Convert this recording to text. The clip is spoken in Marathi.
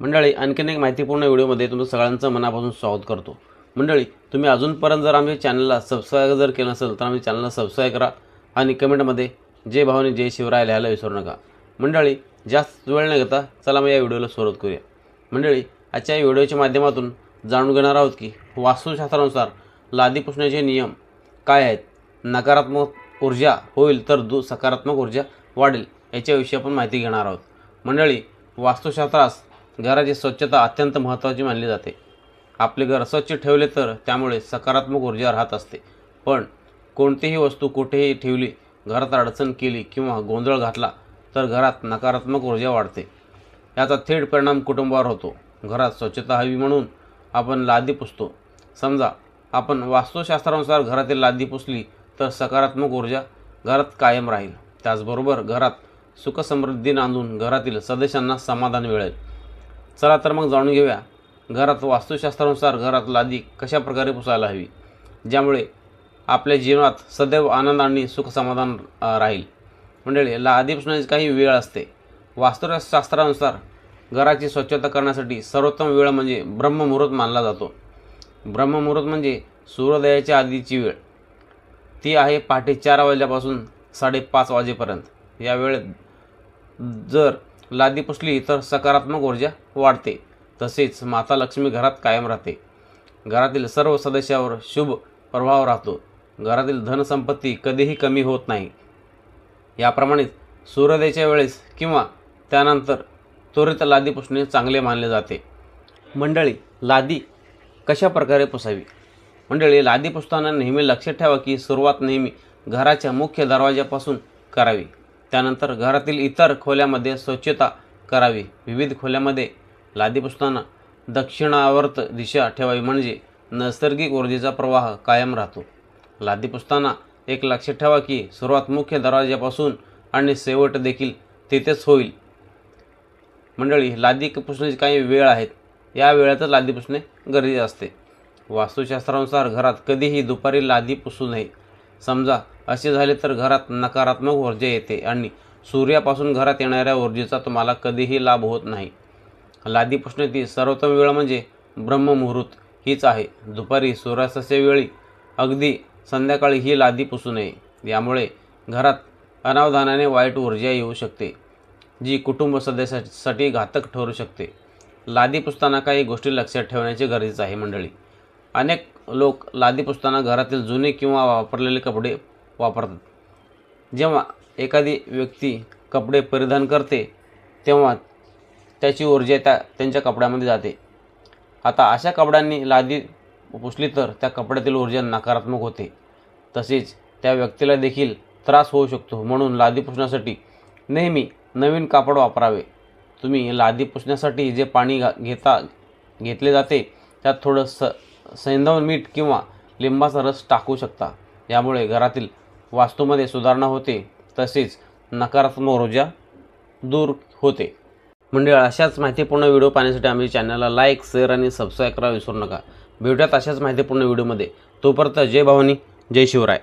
मंडळी आणखीन एक माहितीपूर्ण व्हिडिओमध्ये तुमचं सगळ्यांचं मनापासून स्वागत करतो. मंडळी तुम्ही अजूनपर्यंत जर आमच्या चॅनलला सबस्क्राईब जर केलं नसेल तर आम्ही चॅनलला सबस्क्राईब करा आणि कमेंटमध्ये जय भावानी जय शिवराय लिहायला विसरू नका. मंडळी जास्त वेळ न घेता चला मग या व्हिडिओला सुरुवात करूया. मंडळी आजच्या या व्हिडिओच्या माध्यमातून जाणून घेणार आहोत की वास्तुशास्त्रानुसार लादी पुसण्याचे नियम काय आहेत? नकारात्मक ऊर्जा होईल तर दु सकारात्मक ऊर्जा वाढेल याच्याविषयी आपण माहिती घेणार आहोत. मंडळी वास्तुशास्त्रास घराची स्वच्छता अत्यंत महत्त्वाची मानली जाते. आपले घर स्वच्छ ठेवले तर त्यामुळे सकारात्मक ऊर्जा राहत असते. पण कोणतीही वस्तू कुठेही ठेवली घरात अडचण केली किंवा गोंधळ घातला तर घरात नकारात्मक ऊर्जा वाढते. याचा थेट परिणाम कुटुंबावर होतो. घरात स्वच्छता हवी म्हणून आपण लादी पुसतो. समजा आपण वास्तुशास्त्रानुसार घरातील लादी पुसली तर सकारात्मक ऊर्जा घरात कायम राहील. त्याचबरोबर घरात सुखसमृद्धी नांदून घरातील सदस्यांना समाधान मिळेल. चला तर मग जाणून घेऊया घरात वास्तुशास्त्रानुसार घरात लादी कशा प्रकारे पुसायला हवी ज्यामुळे आपल्या जीवनात सदैव आनंद आणि सुखसमाधान राहील. मंडळी लादी पुसण्याची काही वेळ असते. वास्तुशास्त्रानुसार घराची स्वच्छता करण्यासाठी सर्वोत्तम वेळ म्हणजे ब्रह्ममुहूर्त मानला जातो. ब्रह्ममुहूर्त म्हणजे सूर्योदयाच्या आधीची वेळ. ती आहे पहाटे चार वाजल्यापासून साडेपाच वाजेपर्यंत. या वेळेत जर लादी पुसली तर सकारात्मक ऊर्जा वाढते. तसेच माता लक्ष्मी घरात कायम राहते. घरातील सर्व सदस्यावर शुभ प्रभाव राहतो. घरातील धनसंपत्ती कधीही कमी होत नाही. याप्रमाणेच सूर्योदयाच्या वेळेस किंवा त्यानंतर त्वरित लादी पुसणे चांगले मानले जाते. मंडळी लादी कशा प्रकारे पुसावी? मंडळी लादी पुसताना नेहमी लक्षात ठेवा की सुरुवात नेहमी घराच्या मुख्य दरवाजापासून करावी. त्यानंतर घरातील इतर खोल्यामध्ये स्वच्छता करावी. विविध खोल्यामध्ये लादी पुसताना दक्षिणावर्त दिशा ठेवावी म्हणजे नैसर्गिक ऊर्जेचा प्रवाह कायम राहतो. लादी पुसताना एक लक्षात ठेवा की सुरुवात मुख्य दरवाजापासून आणि शेवट देखील तिथेच होईल. मंडळी लादी पुसण्याची काही वेळ आहेत. या वेळातच लादी पुसणे गरजेचे असते. वास्तुशास्त्रानुसार घरात कधीही दुपारी लादी पुसू नये. समजा असे झाले तर घरात नकारात्मक ऊर्जा येते आणि सूर्यापासून घरात येणाऱ्या ऊर्जेचा तुम्हाला कधीही लाभ होत नाही. लादी पुसण्याची सर्वोत्तम वेळ म्हणजे ब्रह्ममुहूर्त हीच आहे. दुपारी सूर्यास्ताच्या वेळी अगदी संध्याकाळी ही लादी पुसू नये. यामुळे घरात अनावधानाने वाईट ऊर्जा येऊ शकते जी कुटुंब सदस्यासाठी घातक ठरू शकते. लादी पुसताना काही गोष्टी लक्षात ठेवण्याचे गरजेचं आहे मंडळी. अनेक लोक लादी पुसताना घरातील जुने किंवा वापरलेले कपडे वापरतात. जेव्हा एखादी व्यक्ती कपडे परिधान करते तेव्हा त्याची ऊर्जा त्या त्यांच्या कपड्यामध्ये जाते. आता अशा कपड्यांनी लादी पुसली तर त्या कपड्यातील ऊर्जा नकारात्मक होते. तसेच त्या व्यक्तीला देखील त्रास होऊ शकतो. म्हणून लादी पुसण्यासाठी नेहमी नवीन कापड वापरावे. तुम्ही लादी पुसण्यासाठी जे पाणी घा घेता घेतले जाते त्यात थोडं स सैंधव मीठ किंवा लिंबाचा रस टाकू शकता. यामुळे घरातील वास्तूमध्ये सुधारणा होते तसेच नकारात्मक ऊर्जा दूर होते. मंडळ अशाच माहितीपूर्ण व्हिडिओ पाहण्यासाठी आमच्या चॅनलला लाईक शेअर आणि सबस्क्राईब करायला विसरू नका. भेटूयात अशाच माहितीपूर्ण व्हिडिओमध्ये. तोपर्यंत जय भवानी जय शिवराय.